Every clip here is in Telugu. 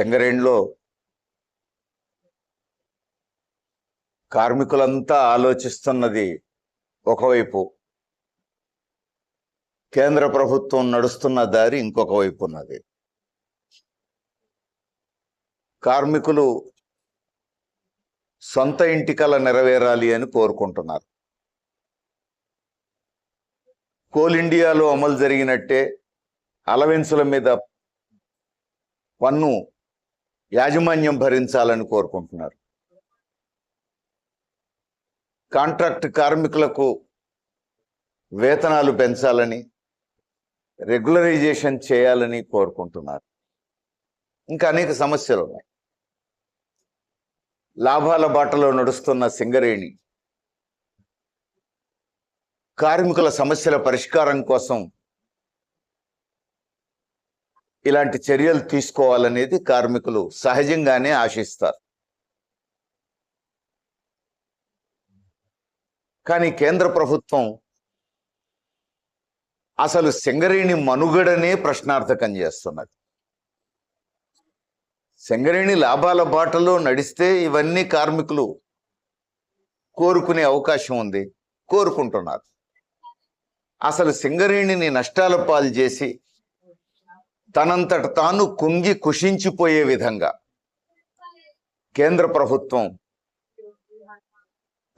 చెంగరేణిలో కార్మికులంతా ఆలోచిస్తున్నది ఒకవైపు. కేంద్ర ప్రభుత్వం నడుస్తున్న దారి ఇంకొక వైపు ఉన్నది కార్మికులు సొంత ఇంటికల నెరవేరాలి అని కోరుకుంటున్నారు. కోల్ ఇండియాలో అమలు జరిగినట్టే అలవెన్సుల మీద పన్ను యాజమాన్యం భరించాలని కోరుకుంటున్నారు. కాంట్రాక్ట్ కార్మికులకు వేతనాలు పెంచాలని రెగ్యులరైజేషన్ చేయాలని కోరుకుంటున్నారు. ఇంకా అనేక సమస్యలు ఉన్నాయి. లాభాల బాటలో నడుస్తున్న సింగరేణి కార్మికుల సమస్యల పరిష్కారం కోసం ఇలాంటి చర్యలు తీసుకోవాలనేది కార్మికులు సహజంగానే ఆశిస్తారు. కానీ కేంద్ర ప్రభుత్వం అసలు సింగరేణి మనుగడనే ప్రశ్నార్థకం చేస్తున్నది. సింగరేణి లాభాల బాటలో నడిస్తే ఇవన్నీ కార్మికులు కోరుకునే అవకాశం ఉంది కోరుకుంటున్నారు. అసలు సింగరేణిని నష్టాల పాలు చేసి తనంతట తాను కుంగి కుషించిపోయే విధంగా. కేంద్ర ప్రభుత్వం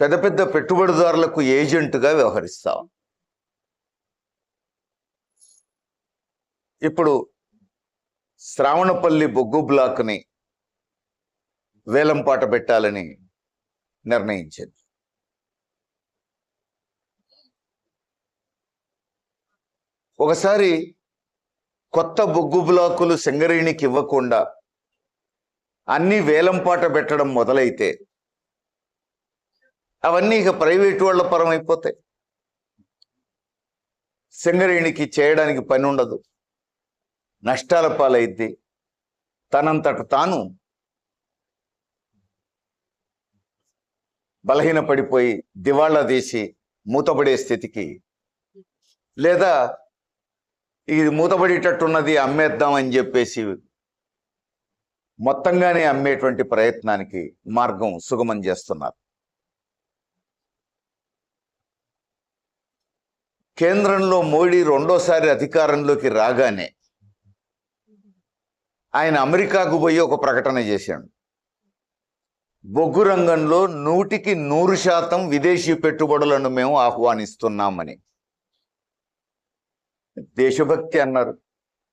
పెద్ద పెద్ద పెట్టుబడిదారులకు ఏజెంటుగా వ్యవహరిస్తాం ఇప్పుడు శ్రావణపల్లి బొగ్గు బ్లాక్ని వేలంపాట పెట్టాలని నిర్ణయించింది. ఒకసారి కొత్త బొగ్గు బ్లాకులు సింగరేణికి ఇవ్వకుండా అన్నీ వేలంపాట పెట్టడం మొదలైతే అవన్నీ ఇక ప్రైవేటు వాళ్ళ పరం అయిపోతాయి. సింగరేణికి చేయడానికి పని ఉండదు. నష్టాల పాలైద్ది. తనంతట తాను బలహీనపడిపోయి దివాళా తీసి మూతపడే స్థితికి లేదా ఇది మూతపడేటట్టున్నది అమ్మేద్దాం అని చెప్పేసి మొత్తంగానే అమ్మేటువంటి ప్రయత్నానికి మార్గం సుగమం చేస్తున్నారు. కేంద్రంలో మోడీ రెండోసారి అధికారంలోకి రాగానే ఆయన అమెరికాకు పోయి ఒక ప్రకటన చేశాడు. బొగ్గు రంగంలో నూటికి నూరు శాతం విదేశీ పెట్టుబడులను మేము ఆహ్వానిస్తున్నామని. దేశభక్తి అన్నారు.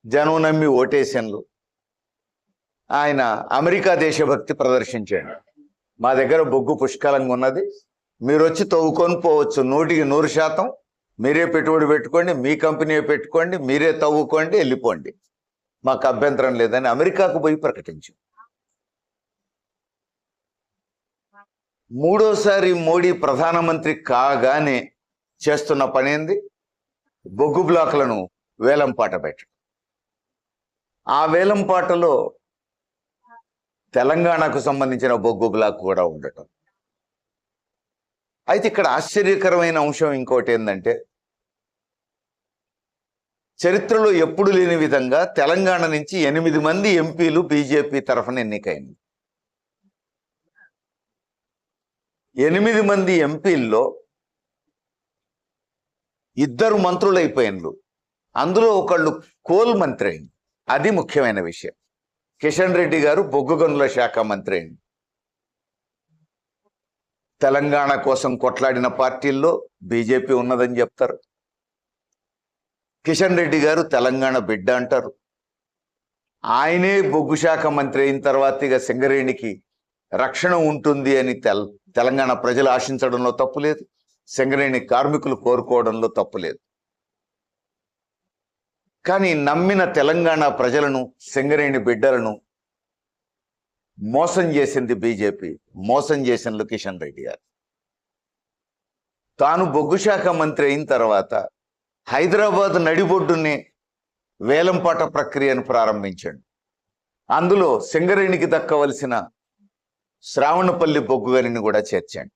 జనం నమ్మి ఓటేషన్లు ఆయన అమెరికా దేశభక్తి ప్రదర్శించాడు. మా దగ్గర బొగ్గు పుష్కలంగా ఉన్నది. మీరు వచ్చి తవ్వుకొని పోవచ్చు. నూటికి నూరు శాతం మీరే పెట్టుబడి పెట్టుకోండి మీ కంపెనీ పెట్టుకోండి మీరే తవ్వుకోండి వెళ్ళిపోండి. మాకు అభ్యంతరం లేదని అమెరికాకు పోయి ప్రకటించు. మూడోసారి మోడీ ప్రధానమంత్రి కాగానే చేస్తున్న పనేంది? బొగ్గు బ్లాకులను వేలంపాట పెట్టడం. ఆ వేలంపాటలో తెలంగాణకు సంబంధించిన బొగ్గు బ్లాక్ కూడా ఉండటం. అయితే ఇక్కడ ఆశ్చర్యకరమైన అంశం ఇంకోటి ఏంటంటే చరిత్రలో ఎప్పుడు లేని విధంగా తెలంగాణ నుంచి ఎనిమిది మంది ఎంపీలు బీజేపీ తరఫున ఎన్నికైంది. ఎనిమిది మంది ఎంపీల్లో ఇద్దరు మంత్రులు అయిపోయినారు అందులో ఒకళ్ళు కోల్ మంత్రి అయింది అది ముఖ్యమైన విషయం. కిషన్ రెడ్డి గారు బొగ్గు గనుల శాఖ మంత్రి అయింది తెలంగాణ కోసం కొట్లాడిన పార్టీల్లో బీజేపీ ఉన్నదని చెప్తారు. కిషన్ రెడ్డి గారు తెలంగాణ బిడ్డ అంటారు. ఆయనే బొగ్గు శాఖ మంత్రి అయిన తర్వాత ఇక సింగరేణికి రక్షణ ఉంటుంది అని తెలంగాణ ప్రజలు ఆశించడంలో తప్పు లేదు. సింగరేణి కార్మికులు కోరుకోవడంలో తప్పులేదు. కానీ నమ్మిన తెలంగాణ ప్రజలను సింగరేణి బిడ్డలను మోసం చేసింది బీజేపీ మోసం చేసింది కిషన్ రెడ్డి గారు. తాను బొగ్గు శాఖ మంత్రి అయిన తర్వాత హైదరాబాద్ నడిబొడ్డుని వేలంపాట ప్రక్రియను ప్రారంభించాడు. అందులో సింగరేణికి దక్కవలసిన శ్రావణపల్లి బొగ్గు గనిని కూడా చేర్చాడు.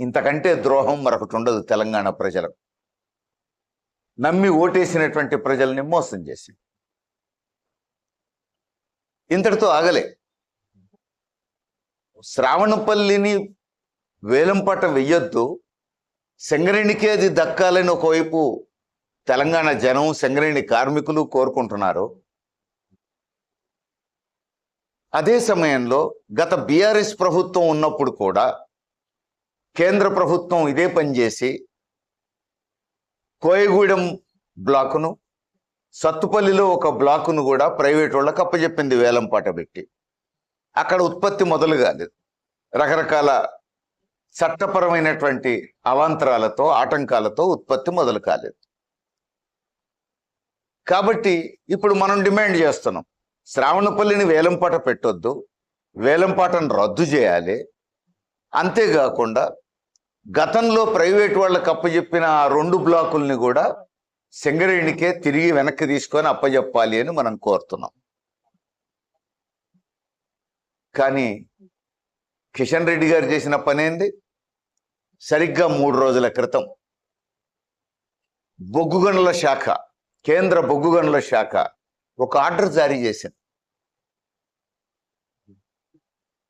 ఇంతకంటే ద్రోహం మరొకటి ఉండదు తెలంగాణ ప్రజలకు. నమ్మి ఓటేసినటువంటి ప్రజల్ని మోసం చేసి ఇంతటితో ఆగలే. శ్రావణపల్లిని వేలంపాట వెయ్యొద్దు. సంగరేణికే అది దక్కాలని ఒకవైపు తెలంగాణ జనం సంగరేణి కార్మికులు కోరుకుంటున్నారు. అదే సమయంలో గత బీఆర్ఎస్ ప్రభుత్వం ఉన్నప్పుడు కూడా కేంద్ర ప్రభుత్వం ఇదే పనిచేసి కోయగూడెం బ్లాకును సత్తుపల్లిలో ఒక బ్లాకును కూడా ప్రైవేట్ వాళ్ళకి అప్పచెప్పింది వేలంపాట పెట్టి. అక్కడ ఉత్పత్తి మొదలు కాలేదు. రకరకాల చట్టపరమైనటువంటి అవాంతరాలతో ఆటంకాలతో ఉత్పత్తి మొదలు కాలేదు. కాబట్టి ఇప్పుడు మనం డిమాండ్ చేస్తున్నాం. శ్రావణపల్లిని వేలంపాట పెట్టొద్దు. వేలంపాటను రద్దు చేయాలి. అంతేకాకుండా గతంలో ప్రైవేట్ వాళ్ళకి అప్పచెప్పిన ఆ రెండు బ్లాకుల్ని కూడా సింగరేణికే తిరిగి వెనక్కి తీసుకొని అప్పచెప్పాలి అని మనం కోరుతున్నాం. కానీ కిషన్ రెడ్డి గారు చేసిన పనేంది? సరిగ్గా మూడు రోజుల క్రితం బొగ్గు గనుల శాఖ కేంద్ర బొగ్గు గనుల శాఖ ఒక ఆర్డర్ జారీ చేసింది.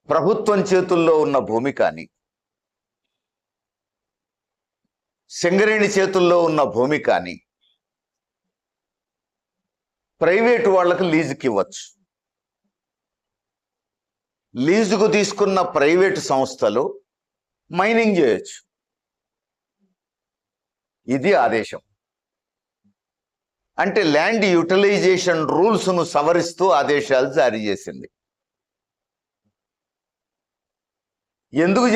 ప్రభుత్వం చేతుల్లో ఉన్న భూమి కానీ సింగరేణి చేతుల్లో ఉన్న భూమి కానీ ప్రైవేటు వాళ్ళకు లీజుకి ఇవ్వచ్చు లీజుకు తీసుకున్న ప్రైవేటు సంస్థలు మైనింగ్ చేయొచ్చు. ఇది ఆదేశం. అంటే ల్యాండ్ యూటిలైజేషన్ రూల్స్ను సవరిస్తూ ఆదేశాలు జారీ చేసింది. ఎందుకు